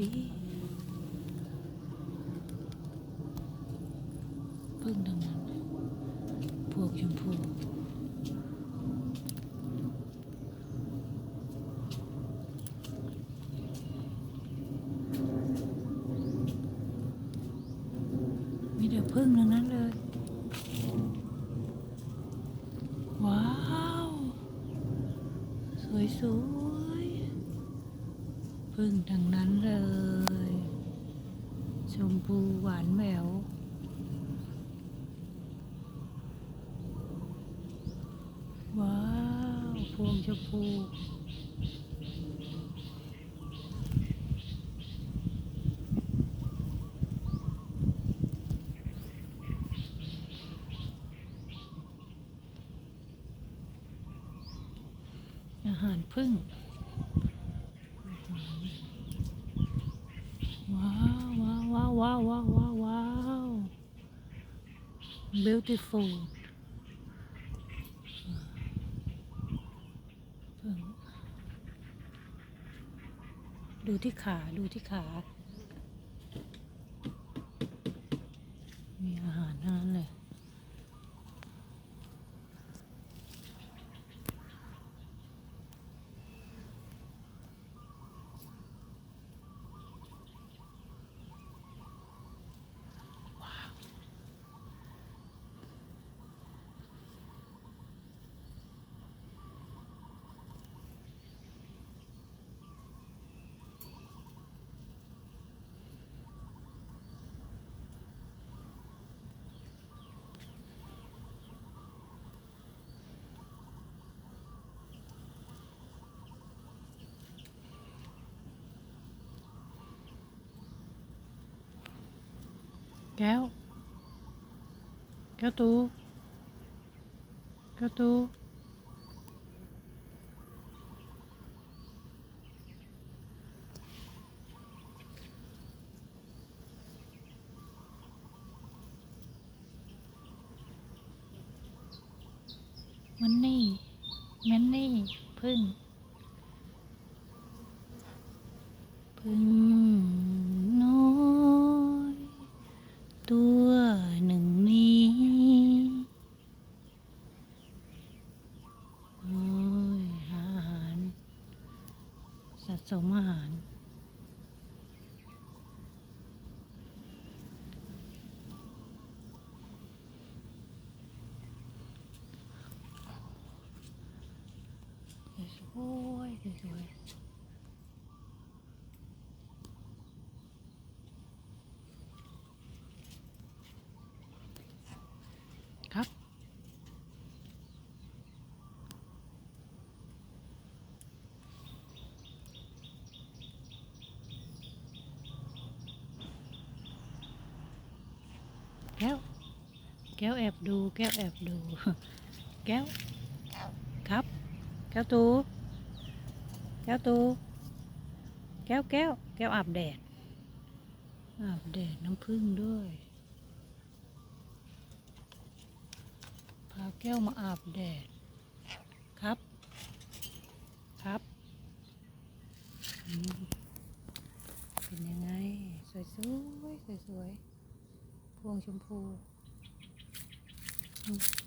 ดีพึ่งทั้งนั้น พวกชมพูมีแต่พึ่งทั้งนั้นเลย ว้าว สวยสวย พึ่งทั้งนั้นเลย ชมพูหวานแหววว้าว พวงชมพูอาหารพึ่ง ว้าว ว้าวว้าวว้าวว้าว beautiful ดูที่ขา ดูที่ขา แก้ว แก้วตูแก้วตูมันนี่มันนี่พึ่งพึ่งน้อย ตัวหนึ่งนี้โอ้ยหาอาหาร สะสมอาหาร สวยสวยครับ แก้ว แก้วแอบดู แก้วแอบดู แก้ว ครับ แก้วตู แก้วตู แก้วแก้ว แก้วอาบแดด อาบแดดน้ำผึ้งด้วย พาแก้วมาอาบแดด ครับ ครับอืมเป็นยังไง สวยสวยสวยสวยๆ พวงชมพูอืม